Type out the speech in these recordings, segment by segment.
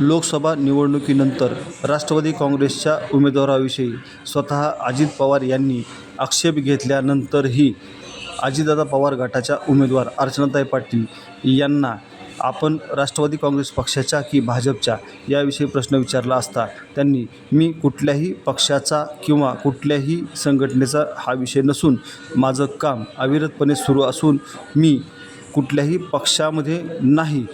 लोकसभा निवडणुकीनंतर राष्ट्रवादी काँग्रेसच्या उमेदवाराविषयी स्वतः अजित पवार यांनी आक्षेप घेतल्यानंतरही अजितदादा पवार गटाच्या उमेदवार अर्चनाताई पाटील यांना आपण राष्ट्रवादी काँग्रेस पक्षाच्या की भाजपच्या याविषयी प्रश्न विचारला असता त्यांनी मी कुठल्याही पक्षाचा किंवा कुठल्याही संघटनेचा हा विषय नसून माझं काम अविरतपणे सुरू असून मी कुठल्याही पक्षामध्ये नाही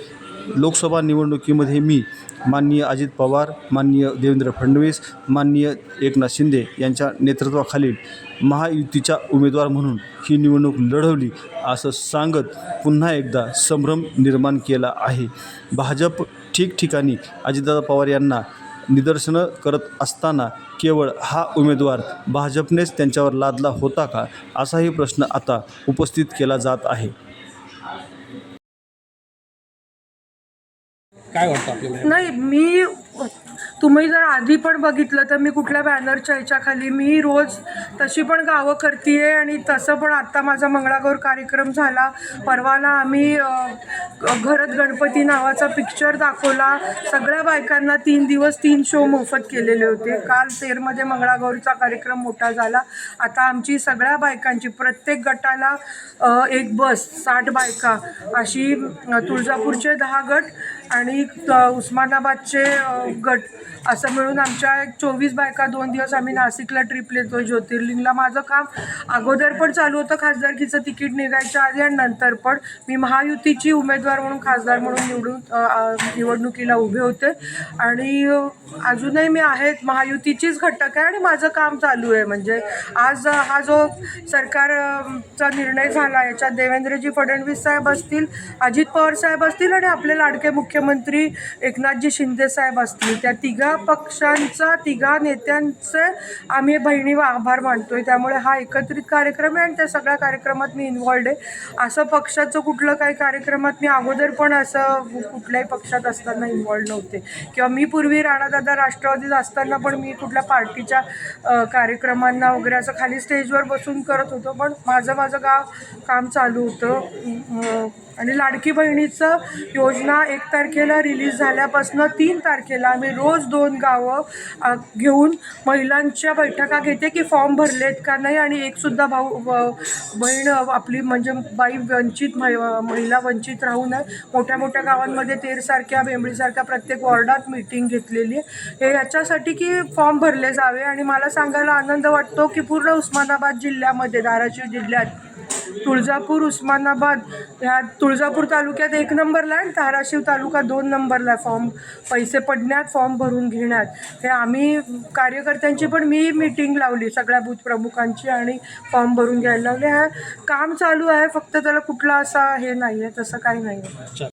लोकसभा निवडणुकीमध्ये मी माननीय अजित पवार माननीय देवेंद्र फडणवीस माननीय एकनाथ शिंदे यांच्या नेतृत्वाखालील महायुतीच्या उमेदवार म्हणून ही निवडणूक लढवली असं सांगत पुन्हा एकदा संभ्रम निर्माण केला आहे. भाजप ठिकठिकाणी अजितदादा पवार यांना निदर्शनं करत असताना केवळ हा उमेदवार भाजपनेच त्यांच्यावर लादला होता का असाही प्रश्न आता उपस्थित केला जात आहे. काय वाटतं आपल्याला? नाही मी तुम्ही जर आधी पण बघितलं तर मी कुठल्या बॅनरच्या ह्याच्याखाली मी रोज तशी पण गावं करते आणि तसं पण आत्ता माझा मंगळागौर कार्यक्रम झाला. परवाला आम्ही घरत गणपती नावाचा पिक्चर दाखवला. सगळ्या बायकांना तीन दिवस तीन शो मोफत केलेले होते. काल तेरमध्ये मंगळागौरचा कार्यक्रम मोठा झाला. आता आमची सगळ्या बायकांची प्रत्येक गटाला एक बस साठ बायका अशी तुळजापूरचे दहा गट आणि त- उस्मानाबादचे गट असं मिळून आमच्या एक चोवीस बायका दोन दिवस आम्ही नाशिकला ट्रिप येतो ज्योतिर्लिंगला. माझं काम अगोदर पण चालू होतं खासदारकीचं तिकीट निघायच्या आधी आणि नंतर पण मी महायुतीची उमेदवार म्हणून खासदार म्हणून निवडून निवडणुकीला उभे होते. आणि अजूनही मी आहेत. महायुतीचीच घटक आहे आणि माझं काम चालू आहे. म्हणजे आज हा जो सरकारचा निर्णय झाला याच्यात देवेंद्रजी फडणवीस साहेब असतील अजित पवार साहेब असतील आणि आपले लाडके मुख्यमंत्री मुख्यमंत्री एकनाथजी शिंदे साहेब असतील. त्या तिघा पक्षांचा तिघा नेत्यांचे आम्ही बहिणी आभार मानतोय. त्यामुळे हा एकत्रित कार्यक्रम आहे आणि त्या सगळ्या कार्यक्रमात मी इन्वॉल्ड आहे. असं पक्षाचं कुठलं काही कार्यक्रमात मी अगोदर पण असं कुठल्याही पक्षात असताना इन्वॉल्ड नव्हते. किंवा मी पूर्वी राणादादा राष्ट्रवादीत असताना पण मी कुठल्या पार्टीच्या कार्यक्रमांना वगैरे असं खाली स्टेजवर बसून करत होतो. पण माझं माझं गाव काम चालू होतं. आणि लाडकी बहिणीचं योजना एक तारखेला रिलीज झाल्यापासून तीन तारखेला आम्ही रोज दोन गावं घेऊन महिलांच्या बैठका घेते की फॉर्म भरलेत का नाही आणि एकसुद्धा भाऊ व- बहीण आपली म्हणजे बाई वंचित महिला वंचित राहू नये. मोठ्या मोठ्या गावांमध्ये तेरसारख्या बेंबळीसारख्या प्रत्येक वॉर्डात मीटिंग घेतलेली आहे. हे याच्यासाठी की फॉर्म भरले जावे आणि मला सांगायला आनंद वाटतो की पूर्ण उस्मानाबाद जिल्ह्यामध्ये धाराशिव जिल्ह्यात तुळजापूर उस्मानाबाद ह्या तुळजापूर तालुक्यात एक नंबरला आणि धाराशिव तालुका दोन नंबरला आहे. फॉर्म पैसे पडण्यात फॉर्म भरून घेण्यात. हे आम्ही कार्यकर्त्यांची पण मी मीटिंग लावली सगळ्या बूथ प्रमुखांची आणि फॉर्म भरून घ्यायला लावले. हा काम चालू आहे फक्त त्याला कुठला असा हे नाही आहे तसं काही नाही आहे